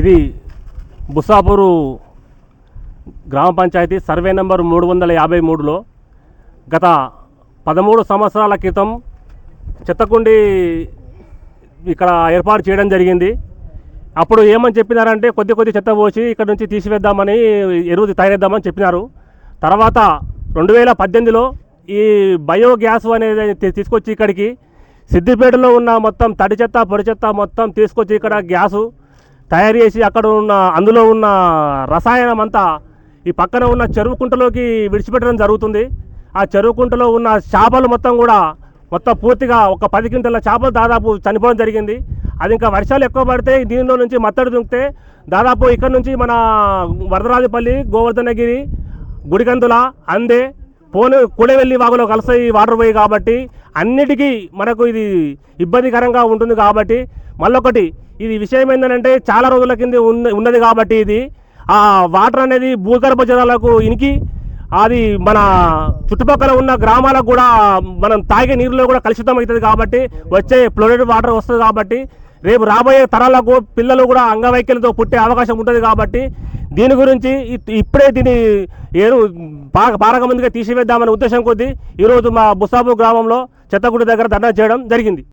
ఇది బుస్సాపూరు గ్రామ panchayat survey number మూడు వందల యాభై మూడులో గత పదమూడు సంవత్సరాల క్రితం చెత్తకుండి ఇక్కడ ఏర్పాటు చేయడం జరిగింది. అప్పుడు ఏమని చెప్పినారంటే కొద్ది కొద్ది చెత్త పోసి ఇక్కడ నుంచి తీసివేద్దామని ఎరువు తయారేద్దామని చెప్పినారు. తర్వాత రెండు వేల పద్దెనిమిదిలో ఈ బయోగ్యాస్ అనేది తీసుకొచ్చి ఇక్కడికి సిద్దిపేటలో ఉన్న మొత్తం తడి చెత్త పొడి చెత్త మొత్తం తీసుకొచ్చి ఇక్కడ గ్యాసు తయారు చేసి అక్కడ ఉన్న అందులో ఉన్న రసాయనం అంతా ఈ పక్కన ఉన్న చెరువు కుంటలోకి విడిచిపెట్టడం జరుగుతుంది. ఆ చెరువు కుంటలో ఉన్న చేపలు మొత్తం కూడా మొత్తం పూర్తిగా ఒక పది క్వింటల చేపలు దాదాపు చనిపోవడం జరిగింది. అది ఇంకా వర్షాలు ఎక్కువ పడితే దీనిలో నుంచి మత్తడి దుంకితే దాదాపు ఇక్కడ నుంచి మన వరదరాజపల్లి గోవర్ధనగిరి గుడికందుల అందే పోను కూడవెల్లి వాగులో కలుస్తాయి వాటర్ పోయి కాబట్టి అన్నిటికీ మనకు ఇది ఇబ్బందికరంగా ఉంటుంది కాబట్టి మళ్ళొకటి ఇది విషయం ఏంటంటే చాలా రోజుల కింద ఉన్న ఉన్నది కాబట్టి ఇది. ఆ వాటర్ అనేది భూగర్భ జలాలకు ఇనికి అది మన చుట్టుపక్కల ఉన్న గ్రామాలకు కూడా మనం తాగే నీరులో కూడా కలుషితం అవుతుంది కాబట్టి వచ్చే ఫ్లోరైడ్ వాటర్ వస్తుంది కాబట్టి రేపు రాబోయే తరాలకు పిల్లలు కూడా అంగవైకల్యంతో పుట్టే అవకాశం ఉంటుంది కాబట్టి దీని గురించి ఇప్పుడే దీన్ని ఏరు పాక పారక ముందుగా తీసివేద్దామనే ఉద్దేశం కొద్దీ ఈరోజు మా బుసాబు గ్రామంలో చెత్తగుడి దగ్గర ధర్నా చేయడం జరిగింది.